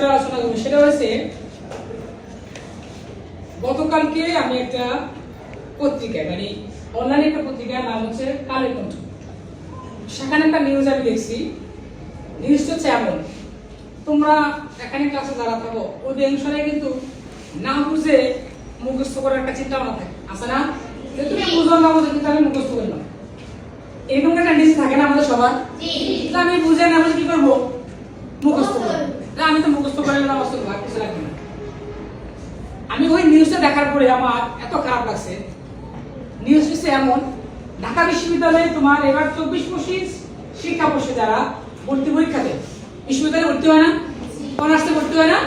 বিষয়ে আলোচনা করব সেটা হচ্ছে গতকালকে আমি একটা পত্রিকায় মানে অনলাইনে একটা পত্রিকার নাম হচ্ছে কালের কণ্ঠ। সেখানে একটা নিউজ আমি দেখছি নিউজটা হচ্ছে এমন তোমরা এখানে ক্লাসে যারা থাকো অধিকাংশরা কিন্তু না বুঝে মুখস্থ করার একটা চিন্তা ভাবনা থাকে। আছে না যে তুমি বুঝো না বুঝো কিন্তু আমি মুখস্থ করলাম এরকম একটা টেন্ডেন্সি থাকে না আমাদের সবার? আমি বুঝে না বুঝে কি করব? মুখস্থ করব না, আমি ওই নিউজটা দেখার পরে আমার এত খারাপ লাগছে। নিউজ হচ্ছে এমন ঢাকা বিশ্ববিদ্যালয়ে তোমার এবার চব্বিশ পঁচিশ শিক্ষা শিক্ষাবর্ষে যারা ভর্তি পরীক্ষা দেয় বিশ্ববিদ্যালয়ে ভর্তি হয় না? অনার্সে ভর্তি হয় না?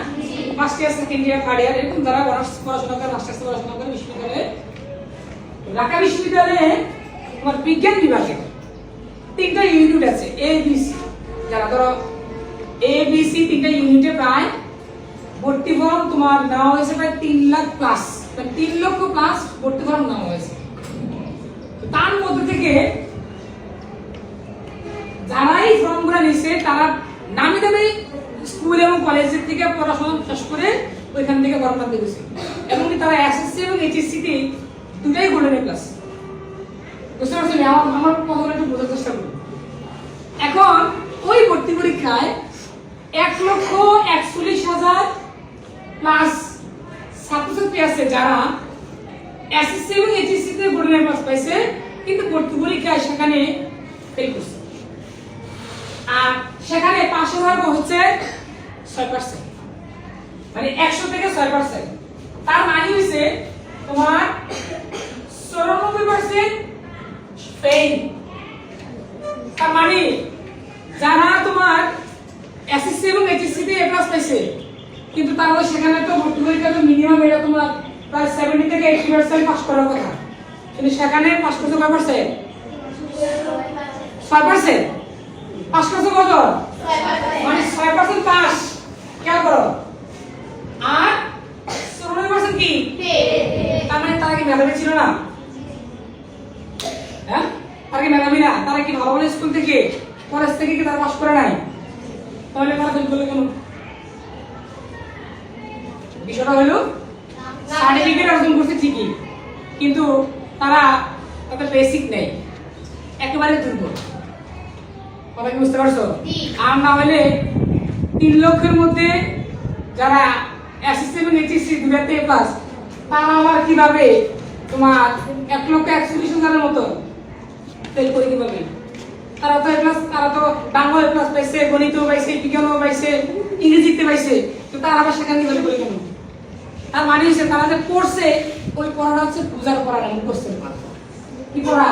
First year second year third year এরকম যারা অনার্স পড়াশোনা করে মাস্টার্স পড়াশোনা করে বিশ্ববিদ্যালয়ে। ঢাকা বিশ্ববিদ্যালয়ে তোমার বিজ্ঞান বিভাগে তিনটা ইউনিট আছে এ বি সি যারা ধরো এ বি সি তিনটা ইউনিটে তোমার নেওয়া হয়েছে প্রায় তিন লাখ প্লাস তিন লক্ষ প্লাস ভর্তি ফর্ম নেওয়া হয়েছে। তার মধ্যে থেকে যারাই ফর্মগুলো নিছে, তারা নামি দামি স্কুল এবং কলেজের থেকে পড়াশোনা শেষ করে ওইখান থেকে ফর্মটা দিয়েছে। এবং তারা এসএসসি এবং এইচএসসি তে দুটাই গোল্ডেন প্লাস বুঝতে পারছেন? আমার কথাগুলো একটু বোঝার চেষ্টা করুন। এখন ওই ভর্তি পরীক্ষায় এক লক্ষ একচল্লিশ হাজার প্লাস ছাত্রছাত্রী আছে যারা এসএসসি এবং এইচএসসি তে গোল্ডেন প্লাস পাইছে, কিন্তু ভর্তি পরীক্ষায় সেখানে ফেল করছে। আর সেখানে পাঁচশো ভাগ হচ্ছে ছয় পার্সেন্ট মানে একশো থেকে ছয় পার্সেন্ট তার মানে হয়েছে তোমার চৌরানব্বই পার্সেন্ট ফেল তার মানে যারা তোমার এসএসসি এবং এইচএসসি তে এ প্লাস পাইছে কিন্তু তাহলে সেখানে তো ভর্তি পরীক্ষা তো মিনিমাম তোমার প্রায় সেভেন্টি থেকে এইটি পার্সেন্ট পাস করার কথা। কিন্তু সেখানে পাস করতে কয় পার্সেন্ট ছয় পার্সেন্ট পাস করতে কত? মানে ছয় পার্সেন্ট পাস খেয়াল করো। আর চৌরানব্বই পার্সেন্ট কি? তার মানে তারা কি মেধাবী ছিল না? হ্যাঁ? তারা কি মেধাবী না? তারা কি ভালো ভালো স্কুল থেকে কলেজ থেকে কি তারা পাস করে নাই? তাহলে তারা ফেল কেন বিষয়টা হলো সার্টিফিকেট অর্জন করছে ঠিকই কিন্তু তারা তাদের বেসিক নেই একেবারে দুর্বল। কথা কি বুঝতে পারছ? আর না হলে তিন লক্ষের মধ্যে যারা এসএসসি এবং এইচএসসি দুটাতে প্লাস তারা আবার কীভাবে তোমার এক লক্ষ একচল্লিশ হাজারের মতো ফেল করে কি পাবে তারা তো প্লাস তারা তো বাংলা প্লাস পাইছে গণিত পাইছে বিজ্ঞানও পাইছে ইংরেজিতে পাইছে তো তারা আবার সেখানে কি করে কেন তার মানে হচ্ছে তারা যে পড়ছে ওই পড়াটা হচ্ছে পূজার পড়া না মুখস্থের পড়া কি পড়া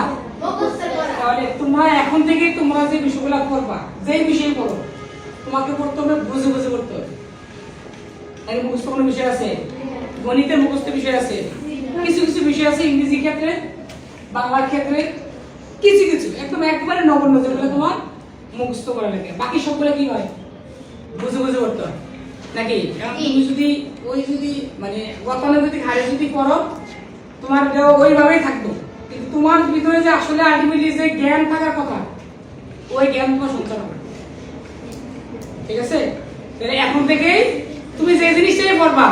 তাহলে তোমরা এখন থেকে তোমরা যে বিষয়গুলো করবা যে বিষয় পড়ো তোমাকে পড়তে হবে বুঝে বুঝে পড়তে হবে। এর মুখস্থ কোনো বিষয় আছে? গণিতের মুখস্থ বিষয় আছে? কিছু কিছু বিষয় আছে ইংরেজি ক্ষেত্রে বাংলার ক্ষেত্রে কিছু কিছু একদম একবারে নগণ্য যেগুলো তোমার মুখস্থ করা লাগে। বাকি সবগুলো কি হয়? বুঝে বুঝে পড়তে হয় নাকি? তুমি যদি, ওই যদি মানে গতানুগতিক হারে যদি করো, তোমার ওইভাবেই থাকবে। কিন্তু তোমার ভিতরে যে আসলে আলটিমেটলি যে জ্ঞান থাকার কথা, ওই জ্ঞান তোমার সঞ্চার হবে। ঠিক আছে? তাহলে এখন থেকেই তুমি যে জিনিসটাই করবা,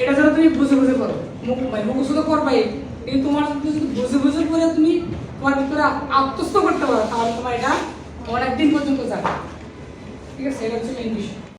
এটা যেন তুমি বুঝে বুঝে করো। মুখ মানে মুখস্থ তো করবাই। কিন্তু তোমার যদি বুঝে বুঝে করে তুমি তোমার ভিতরে আত্মস্থ করতে পারো, তাহলে তোমার এটা অনেক দিন পর্যন্ত যাবে। ঠিক আছে? এটা হচ্ছে মেন বিষয়।